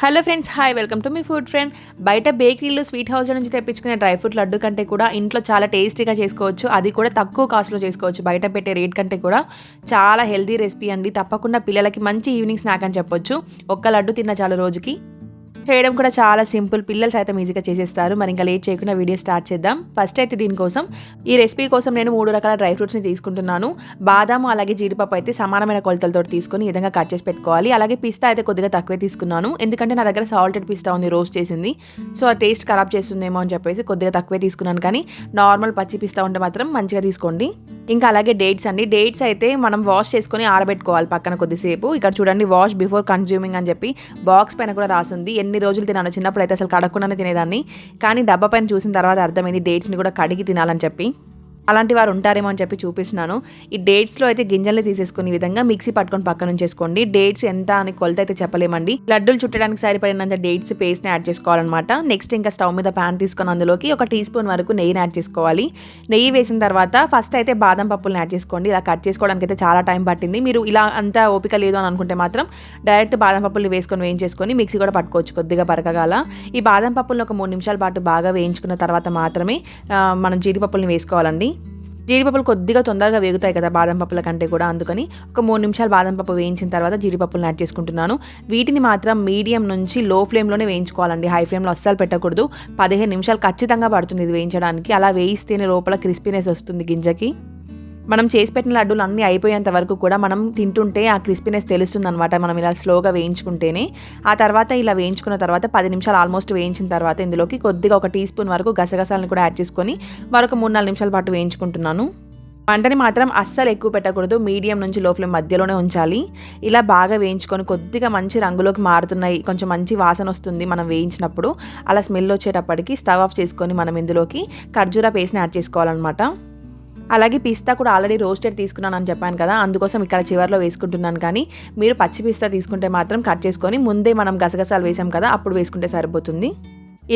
Hello friends hi welcome to me food friend బయట బేకరీలో sweet house నుంచి తెప్పించుకునే dry fruit laddu కంటే కూడా ఇంట్లో చాలా టేస్టీగా చేసుకోవచ్చు. అది కూడా తక్కువ కాస్ట్లో చేసుకోవచ్చు. బయట పెట్టే రేట్ కంటే కూడా చాలా హెల్దీ రెసిపీ అండి. తప్పకుండా పిల్లలకి మంచి ఈవినింగ్ స్నాక్ అని చెప్పొచ్చు. ఒక్క లడ్డు తిన్న చాలు రోజుకి. చేయడం కూడా చాలా సింపుల్. పిల్లలు సైతం ఈజీగా చేసేస్తారు. మరి ఇంకా లేట్ చేయకుండా వీడియో స్టార్ట్ చేద్దాం. ఫస్ట్ అయితే దీనికోసం ఈ రెసిపీ కోసం నేను మూడు రకాల డ్రై ఫ్రూట్స్ని తీసుకుంటున్నాను. బాదాము అలాగే జీడిపప్పు అయితే సమానమైన కొలతలతో తీసుకొని ఈ విధంగా కట్ చేసి పెట్టుకోవాలి. అలాగే పిస్తా అయితే కొద్దిగా తక్కువే తీసుకున్నాను. ఎందుకంటే నా దగ్గర సాల్టెడ్ పిస్తా ఉంది రోస్ట్ చేసింది. సో ఆ టేస్ట్ ఖరాబ్ చేస్తుందేమో అని చెప్పేసి కొద్దిగా తక్కువే తీసుకున్నాను. కానీ నార్మల్ పచ్చి పిస్తా ఉంటే మాత్రం మంచిగా తీసుకోండి. ఇంకా అలాగే డేట్స్ అండి. డేట్స్ అయితే మనం వాష్ చేసుకొని ఆరబెట్టుకోవాలి పక్కన కొద్దిసేపు. ఇక్కడ చూడండి వాష్ బిఫోర్ కన్జ్యూమింగ్ అని చెప్పి బాక్స్ పైన కూడా రాసింది. ఎన్ని రోజులు తినాలో చిన్నప్పుడు అయితే అసలు కడగకుండానే తినేదాన్ని. కానీ డబ్బా పైన చూసిన తర్వాత అర్థమైంది డేట్స్ని కూడా కడిగి తినాలని చెప్పి. అలాంటి వారు ఉంటారేమో అని చెప్పి చూపిస్తున్నాను. ఈ డేట్స్లో అయితే గింజల్ని తీసేసుకునే విధంగా మిక్సీ పట్టుకొని పక్కన చేసుకోండి డేట్స్ ఎంత అని కొలత అయితే చెప్పలేమండి. లడ్డూలు చుట్టడానికి సరిపడినంత డేట్స్ పేస్ట్ని యాడ్ చేసుకోవాలన్నమాట. నెక్స్ట్ ఇంకా స్టవ్ మీద ప్యాన్ తీసుకొని అందులోకి ఒక టీ స్పూన్ వరకు నెయ్యిని యాడ్ చేసుకోవాలి. నెయ్యి వేసిన తర్వాత ఫస్ట్ అయితే బాదం పప్పులను యాడ్ చేసుకోండి. ఇలా కట్ చేసుకోవడానికి అయితే చాలా టైం పట్టింది. మీరు ఇలా అంత ఓపిక లేదు అని అనుకుంటే మాత్రం డైరెక్ట్ బాదం పప్పులు వేసుకొని వేయించేసుకొని మిక్సీ కూడా పట్టుకోవచ్చు కొద్దిగా పరకగాల. ఈ బాదం పప్పులను ఒక మూడు నిమిషాల పాటు బాగా వేయించుకున్న తర్వాత మాత్రమే మనం జీడిపప్పుల్ని వేసుకోవాలండి. జీడిపప్పులు కొద్దిగా తొందరగా వేగుతాయి కదా బాదం పప్పుల కంటే కూడా అందుకని ఒక మూడు నిమిషాలు బాదం పప్పు వేయించిన తర్వాత జీడిపప్పులను యాడ్ చేసుకుంటున్నాను. వీటిని మాత్రం మీడియం నుంచి లో ఫ్లేమ్లోనే వేయించుకోవాలండి. హై ఫ్లేమ్లో అస్సలు పెట్టకూడదు. పదిహేను నిమిషాలు ఖచ్చితంగా పడుతుంది ఇది వేయించడానికి. అలా వేయిస్తేనే లోపల క్రిస్పీనెస్ వస్తుంది గింజకి. మనం చేసి పెట్టిన లడ్డూలు అన్నీ అయిపోయేంత వరకు కూడా మనం తింటుంటే ఆ క్రిస్పీనెస్ తెలుస్తుంది అనమాట మనం ఇలా స్లోగా వేయించుకుంటేనే. ఆ తర్వాత ఇలా వేయించుకున్న తర్వాత పది నిమిషాలు ఆల్మోస్ట్ వేయించిన తర్వాత ఇందులోకి కొద్దిగా ఒక టీ స్పూన్ వరకు గసగసాలను కూడా యాడ్ చేసుకొని మరొక మూడు నాలుగు నిమిషాల పాటు వేయించుకుంటున్నాను. మంటని మాత్రం అస్సలు ఎక్కువ పెట్టకూడదు. మీడియం నుంచి లో ఫ్లేమ్ మధ్యలోనే ఉంచాలి. ఇలా బాగా వేయించుకొని కొద్దిగా మంచి రంగులోకి మారుతున్నాయి. కొంచెం మంచి వాసన వస్తుంది మనం వేయించినప్పుడు. అలా స్మెల్ వచ్చేటప్పటికి స్టవ్ ఆఫ్ చేసుకొని మనం ఇందులోకి ఖర్జూరా పేస్ట్ని యాడ్ చేసుకోవాలన్నమాట. అలాగే పిస్తా కూడా ఆల్రెడీ రోస్టెడ్ తీసుకున్నాను అని చెప్పాను కదా అందుకోసం ఇక్కడ చివర్లో వేసుకుంటున్నాను. కానీ మీరు పచ్చి పిస్తా తీసుకుంటే మాత్రం కట్ చేసుకొని ముందే మనం గసగసాలు వేసాం కదా అప్పుడు వేసుకుంటే సరిపోతుంది.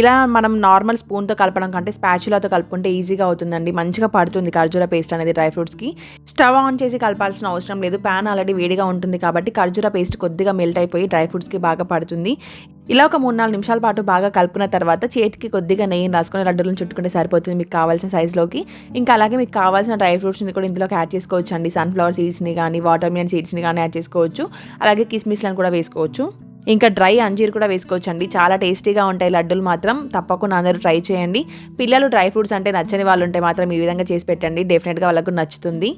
ఇలా మనం నార్మల్ స్పూన్తో కలపడం కంటే స్పాచులాతో కలుపుకుంటే ఈజీగా అవుతుందండి. మంచిగా పడుతుంది ఖర్జూర పేస్ట్ అనేది డ్రై ఫ్రూట్స్కి. స్టవ్ ఆన్ చేసి కలపాల్సిన అవసరం లేదు. ప్యాన్ ఆల్రెడీ వేడిగా ఉంటుంది కాబట్టి ఖర్జూర పేస్ట్ కొద్దిగా మెల్ట్ అయిపోయి డ్రై ఫ్రూట్స్కి బాగా పడుతుంది. ఇలా ఒక మూడు నాలుగు నిమిషాల పాటు బాగా కలుపుకున్న తర్వాత చేతికి కొద్దిగా నెయ్యిని రాసుకొని లడ్డూలను చుట్టుకుంటే సరిపోతుంది మీకు కావాల్సిన సైజులోకి ఇంకా అలాగే మీకు కావాల్సిన డ్రై ఫ్రూట్స్ని కూడా ఇందులోకి యాడ్ చేసుకోవచ్చు అండి సన్ఫ్లవర్ సీడ్స్ని కానీ వాటర్ మిలన్ సీడ్స్ని కానీ యాడ్ చేసుకోవచ్చు. అలాగే కిస్మిస్లను కూడా వేసుకోవచ్చు. ఇంకా డ్రై అంజీర్ కూడా వేసుకోవచ్చు అండి చాలా టేస్టీగా ఉంటాయి లడ్డూలు మాత్రం. తప్పకుండా అందరూ ట్రై చేయండి. పిల్లలు డ్రై ఫ్రూట్స్ అంటే నచ్చని వాళ్ళు ఉంటే మాత్రం ఈ విధంగా చేసి పెట్టండి. డెఫినెట్గా వాళ్ళకు నచ్చుతుంది.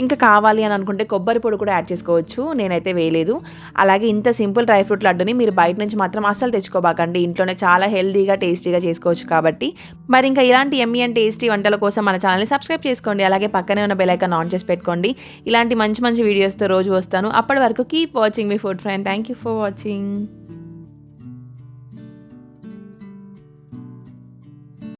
ఇంకా కావాలి అని అనుకుంటే కొబ్బరి పొడి కూడా యాడ్ చేసుకోవచ్చు. నేనైతే వేయలేదు. అలాగే ఇంత సింపుల్ డ్రై ఫ్రూట్ లడ్డుని మీరు బయట నుంచి మాత్రం అస్సలు తెచ్చుకోబాకండి. ఇంట్లోనే చాలా హెల్తీగా టేస్టీగా చేసుకోవచ్చు కాబట్టి. మరి ఇంకా ఇలాంటి ఎమ్మి అండ్ టేస్టీ వంటల కోసం మన ఛానల్ని సబ్స్క్రైబ్ చేసుకోండి. అలాగే పక్కనే ఉన్న బెలైకాన్ ఆన్ చేసి పెట్టుకోండి. ఇలాంటి మంచి మంచి వీడియోస్తో రోజు వస్తాను. అప్పటి వరకు keep watching me food friend thank you for watching